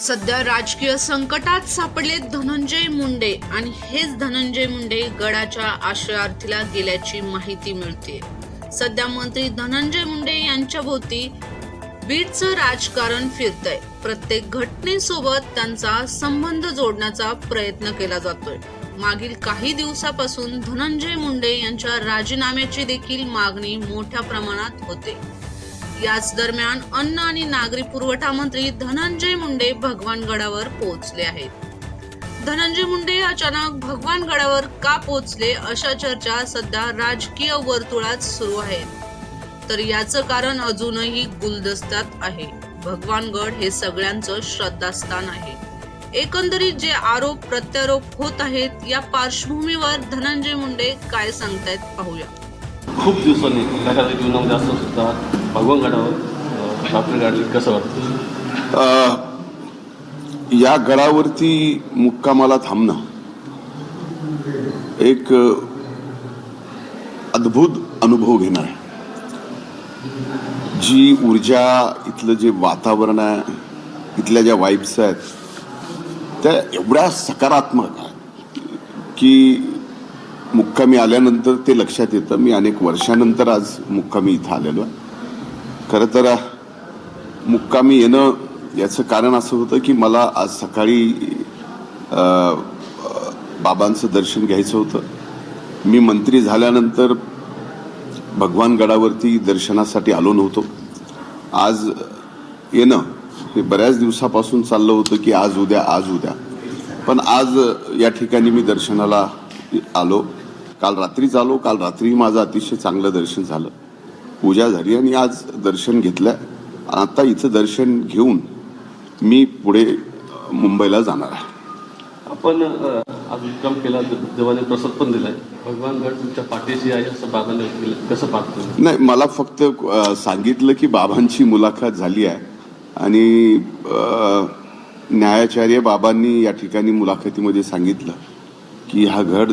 सध्या राजकीय संकटात सापडले धनंजय मुंडे आणि हेच धनंजय मुंडे गडाच्या आश्रयार्थीला गेल्याची माहिती मिळते. सध्या मंत्री धनंजय मुंडे यांच्या भोवती बीडचं राजकारण फिरतंय. प्रत्येक घटनेसोबत त्यांचा संबंध जोडण्याचा प्रयत्न केला जातोय. मागील काही दिवसापासून धनंजय मुंडे यांच्या राजीनाम्याची देखील मागणी मोठ्या प्रमाणात होते. याच दरम्यान अन्न आणि नागरी पुरवठा मंत्री धनंजय मुंडे भगवानगडावर पोहोचले आहेत. धनंजय मुंडे अचानक भगवानगडावर का पोहोचले अशा चर्चा सध्या राजकीय वर्तुळात सुरू आहेत तर याचं कारण अजूनही गुलदस्त्यात आहे. भगवानगड हे सगळ्यांचं श्रद्धास्थान आहे. एकंदरीत जे आरोप प्रत्यारोप होत आहेत या पार्श्वभूमीवर धनंजय मुंडे काय सांगतायत पाहूया. खूप दिवसांनी एखाद्या जीवनामध्ये असं सुद्धा भगवान गडावर डॉक्टर गाडली कसं वाटतं? या गडावरती मुक्कामाला थांबणं एक अद्भुत अनुभव घेणार आहे. जी ऊर्जा इथलं जे वातावरण आहे इथल्या ज्या वाईब्स आहेत त्या एवढ्या सकारात्मक आहेत की मुक्कामी आल्यानंतर ते लक्षात येतं. मी अनेक वर्षानंतर आज मुक्कामी इथं आलेलो आहे. खरं तर मुक्कामी येणं याचं कारण असं होतं की मला आज सकाळी बाबांचं दर्शन घ्यायचं होतं. मी मंत्री झाल्यानंतर भगवानगडावरती दर्शनासाठी आलो नव्हतो. आज येणं हे बऱ्याच दिवसापासून चाललं होतं की आज उद्या आज उद्या. पण आज या ठिकाणी मी दर्शनाला आलो. काल रात्रीच आलो काल रात्री माझं अतिशय चांगलं दर्शन झालं. पूजा झाली आणि आज दर्शन घेतलं आता इथं दर्शन घेऊन मी पुढे मुंबईला जाणार आहे. आपण आज मुक्काम केला देवाने प्रसाद पण दिलाय. भगवान गड तुमच्या पाठीशी आहे असं बाबांनी केलं कसं पाहतो? नाही मला फक्त सांगितलं की बाबांची मुलाखत झाली आहे. आणि न्यायाचार्य बाबांनी या ठिकाणी मुलाखतीमध्ये सांगितलं की हा घड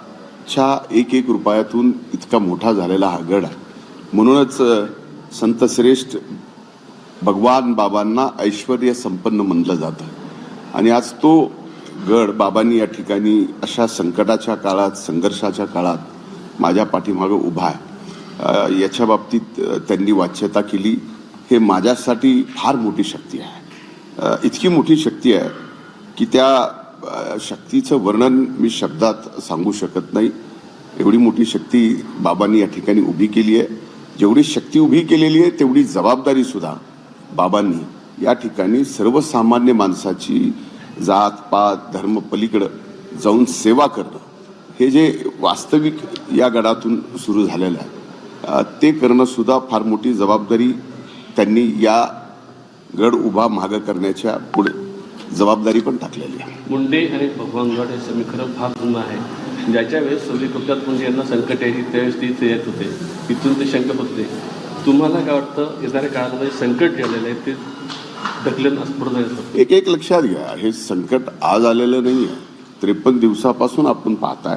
च्या एक एक रुपयातून इतका मोठा झालेला हा गड आहे. म्हणूनच संतश्रेष्ठ संत श्रेष्ठ भगवान बाबांना ऐश्वर संपन्न म्हणलं जातं. आणि आज तो गड बाबांनी या ठिकाणी अशा संकटाच्या काळात संघर्षाच्या काळात माझ्या पाठीमागं उभा आहे. याच्या बाबतीत त्यांनी वाच्यता केली. हे माझ्यासाठी फार मोठी शक्ती आहे. इतकी मोठी शक्ती आहे की त्या शक्तीचं वर्णन मी शब्दात सांगू शकत नाही. एवढी मोठी शक्ती बाबांनी या ठिकाणी उभी केली आहे. जेवढी शक्ती उभी केलेली आहे तेवढी जबाबदारी सुद्धा बाबांनी या ठिकाणी सर्वसामान्य माणसाची जात पात धर्म पलीकडं जाऊन सेवा करणं. हे जे वास्तविक या गडातून सुरू झालेलं आहे ते करणं सुद्धा फार मोठी जबाबदारी त्यांनी या गड उभा मागं करण्याच्या पुढे जबाबदारी पण टाकलेली आहे. मुंडे आणि भगवान गड हे समीकरण फार जुनं आहे. ज्याच्या वेळेस सौली टोक्यात म्हणजे यांना संकट यायची त्यावेळेस ते येत होते. इथून ते शंका होते तुम्हाला काय वाटतं येणाऱ्या काळामध्ये संकट जे आलेलं आहे ते ढकलेन जायचं एक एक लक्षात घ्या हे संकट आज आलेलं नाही आहे. त्रेपन्न दिवसापासून आपण पाहताय.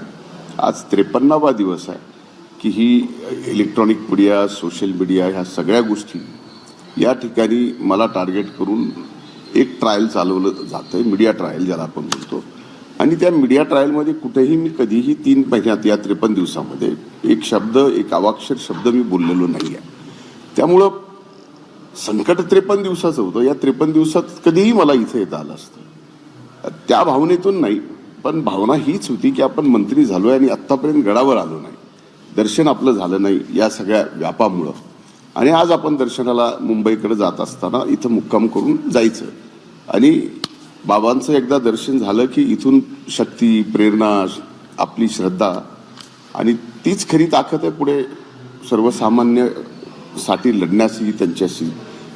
आज त्रेपन्नावा दिवस आहे की ही इलेक्ट्रॉनिक मीडिया सोशल मीडिया ह्या सगळ्या गोष्टी या ठिकाणी मला टार्गेट करून एक ट्रायल चालवलं जातं आहे मीडिया ट्रायल ज्याला आपण बोलतो आणि त्या मीडिया ट्रायलमध्ये कुठेही मी कधीही तीन महिन्यात या त्रेपन्न दिवसामध्ये एक शब्द एक अवाक्षर शब्द मी बोललेलो नाही आहे त्यामुळं संकट त्रेपन्न दिवसाचं होतं. या त्रेपन्न दिवसात कधीही मला इथे येता आलं असतं. त्या भावनेतून नाही पण भावना हीच होती की आपण मंत्री झालो आहे आणि आत्तापर्यंत गडावर आलो नाही. दर्शन आपलं झालं नाही या सगळ्या व्यापामुळं. आणि आज आपण दर्शनाला मुंबईकडे जात असताना इथं मुक्काम करून जायचं. आणि बाबांचं एकदा दर्शन झालं की इथून शक्ती प्रेरणा आपली श्रद्धा आणि तीच खरी ताकद आहे पुढे सर्वसामान्यसाठी लढण्यासाठी त्यांच्याशी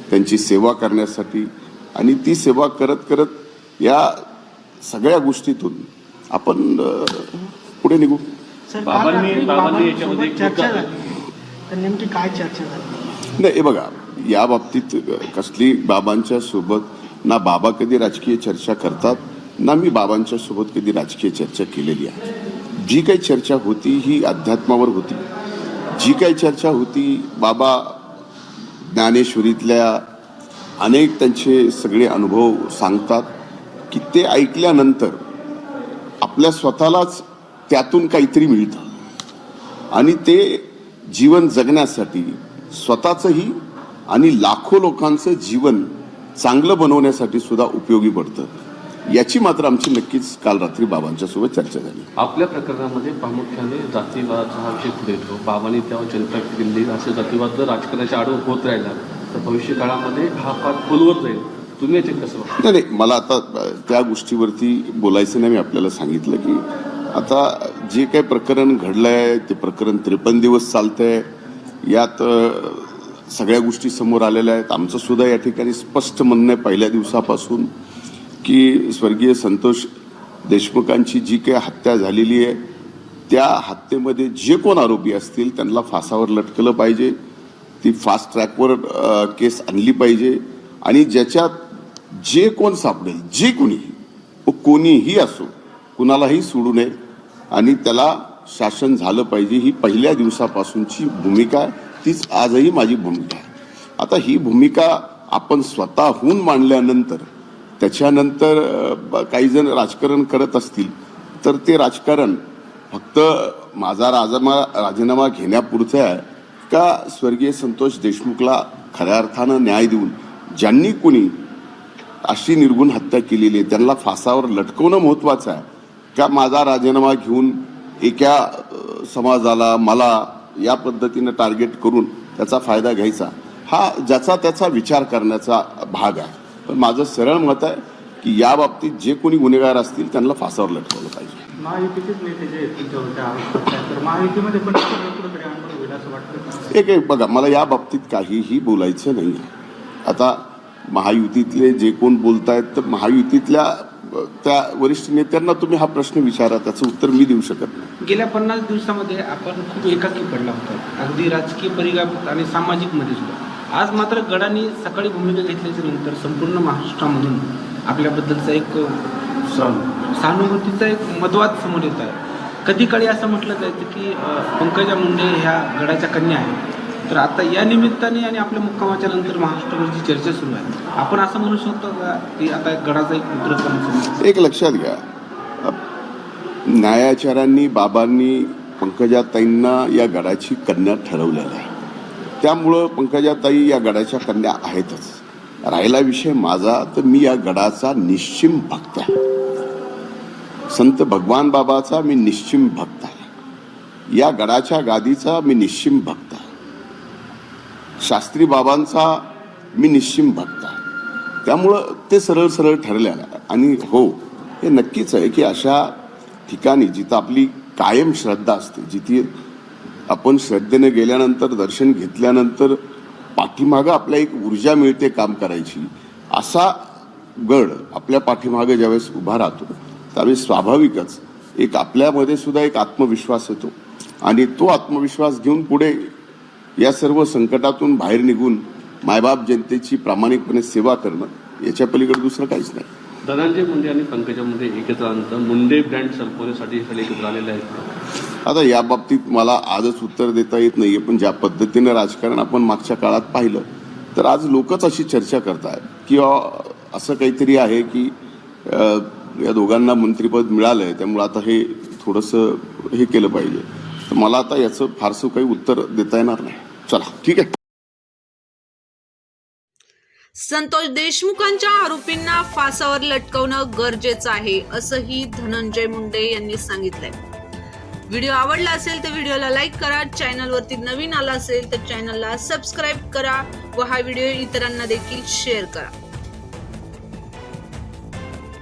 त्यांची सेवा करण्यासाठी. आणि ती सेवा करत करत या सगळ्या गोष्टीतून आपण पुढे निघू. बाबांनी- बाबांनी याच्यामध्ये नेमकी काय चर्चा झाली? नाही हे बघा या बाबतीत कसली बाबांच्या सोबत ना बाबा कधी राजकीय चर्चा करतात ना मी बाबांच्या सोबत कधी राजकीय चर्चा केलेली आहे. जी काही चर्चा होती ही अध्यात्मावर होती. जी काही चर्चा होती बाबा ज्ञानेश्वरीतल्या अनेक त्यांचे सगळे अनुभव सांगतात की ते ऐकल्यानंतर आपल्या स्वतःलाच त्यातून काहीतरी मिळतं. आणि ते जीवन जगण्यासाठी स्वतःचंही आणि लाखो लोकांचं जीवन चांगलं बनवण्यासाठी सुद्धा उपयोगी पडतं. याची मात्र आमची नक्कीच काल रात्री बाबांच्या सोबत चर्चा झाली. आपल्या प्रकरणामध्ये प्रामुख्याने जातीवादाचा हा विषय पुढे येतो. बाबांनी तेव्हा जनता दिल्ली असे जातीवाद जर राजकारणाच्या आडवं होत राहिला तर भविष्य काळामध्ये हा फार खोलवर जाईल. तुम्ही याचे कसं? नाही नाही मला आता त्या गोष्टीवरती बोलायचं नाही मी आपल्याला सांगितलं की आता जे काही प्रकरण घडलंय ते प्रकरण त्रेपन्न दिवस चालतंय. यात सगळ्या गोष्टी समोर आलेल्या आहेत. आमचं सुद्धा या ठिकाणी स्पष्ट म्हणणं आहे पहिल्या दिवसापासून की स्वर्गीय संतोष देशमुखांची जी काही हत्या झालेली आहे त्या हत्येमध्ये जे कोण आरोपी असतील त्यांना फासावर लटकलं पाहिजे. ती फास्ट ट्रॅकवर केस आणली पाहिजे. आणि ज्याच्यात जे कोण सापडेल जे कोणीही व कोणीही असो कुणालाही सोडू नये. आणि त्याला शासन झालं पाहिजे ही पहिल्या दिवसापासूनची भूमिका आहे. तीच आजही माझी भूमिका आहे. आता ही भूमिका आपण स्वतःहून मांडल्यानंतर त्याच्यानंतर ब- काही जण राजकारण करत असतील तर ते राजकारण फक्त माझा राजमा राजीनामा घेण्यापुरतं आहे का स्वर्गीय संतोष देशमुखला खऱ्या अर्थानं न्याय देऊन ज्यांनी कुणी अशी निर्गुण हत्या केलेली आहे त्यांना फासावर लटकवणं महत्वाचं आहे का? माझा राजीनामा घेऊन एका समाजाला मला या पद्धतीनं टार्गेट करून त्याचा फायदा घ्यायचा हा ज्याचा त्याचा विचार करण्याचा भाग आहे. पण माझं सरळ मत आहे की या बाबतीत जे कोणी गुन्हेगार असतील त्यांना फासावर लटकवलं पाहिजे. महायुतीचेच नेते जे आहेत तर महायुतीमध्ये पण? एक एक बघा मला या बाबतीत काहीही बोलायचं नाही आता महायुतीतले जे कोण बोलतायत तर महायुतीतल्या त्या वरिष्ठ नेत्यांना तुम्ही हा प्रश्न विचारा त्याचं उत्तर मी देऊ शकत नाही. गेल्या पन्नास दिवसामध्ये आपण खूप एकाकी पडला होता. अगदी राजकीय परिघात आणि सामाजिकमध्ये सुद्धा आज मात्र गडाने सकाळी भूमिका घेतल्याच्या नंतर संपूर्ण महाराष्ट्रामधून आपल्याबद्दलचा एक सहानुभूतीचा एक मतवाद समोर येत आहे. कधी काळी असं म्हटलं जायचं की पंकजा मुंडे ह्या गडाच्या कन्या आहेत. तर आता या निमित्ताने आणि आपल्या मुक्कामाच्या नंतर महाराष्ट्रभर चर्चा सुरू आहे. आपण असं म्हणू शकतो का की आता गडाचा एक पुत्र एक लक्षात घ्या. न्यायाचारांनी न्यायाचार्यांनी बाबांनी पंकजाताईंना या गडाची कन्या ठरवलेलं आहे त्यामुळं पंकजाताई या गडाच्या कन्या आहेतच. राहिला विषय माझा तर मी या गडाचा निश्चिम भक्त आहे. संत भगवान बाबाचा मी निश्चिम भक्त आहे. या गडाच्या गादीचा मी निश्चिम भक्त आहे शास्त्री बाबांचा मी निश्चिम भक्त आहे. त्यामुळं ते सरळ सरळ ठरलेलं आहे. आणि हो हे नक्कीच आहे की अशा ठिकाणी जिथं आपली कायम श्रद्धा असते जिथे आपण श्रद्धेने गेल्यानंतर दर्शन घेतल्यानंतर पाठीमागं आपल्या एक ऊर्जा मिळते काम करायची असा गड आपल्या पाठीमागं ज्यावेळेस उभा राहतो त्यावेळेस स्वाभाविकच एक आपल्यामध्ये सुद्धा एक आत्मविश्वास येतो. आणि तो आत्मविश्वास घेऊन पुढे या सर्व संकटातून बाहेर निघून मायबाप जनतेची प्रामाणिकपणे सेवा करणं याच्या पलीकडे दुसरं काहीच नाही. धनंजय मुंडे आणि पंकजा मुंडे एकत्र आल्यानंतर मुंडे ब्रँड संपवण्यासाठी एकत्र आलेले आहेत. आता या बाबतीत मला आजच उत्तर देता येत नाहीये पण ज्या पद्धतीनं राजकारण आपण मागच्या काळात पाहिलं तर आज लोकच अशी चर्चा करतायत किंवा असं काहीतरी आहे की या दोघांना मंत्रिपद मिळालंय त्यामुळे आता हे थोडंसं हे केलं पाहिजे. मला आता याचं फारसं काही उत्तर देता येणार नाही. चला ठीक आहे. संतोष देशमुखांच्या आरोपींना फासावर लटकवणं गरजेचं आहे असंही धनंजय मुंडे यांनी सांगितलंय. व्हिडिओ आवडला असेल तर व्हिडिओला लाईक करा चॅनलवरती नवीन आला असेल तर चॅनलला सबस्क्राईब करा व हा व्हिडिओ इतरांना देखील शेअर करा.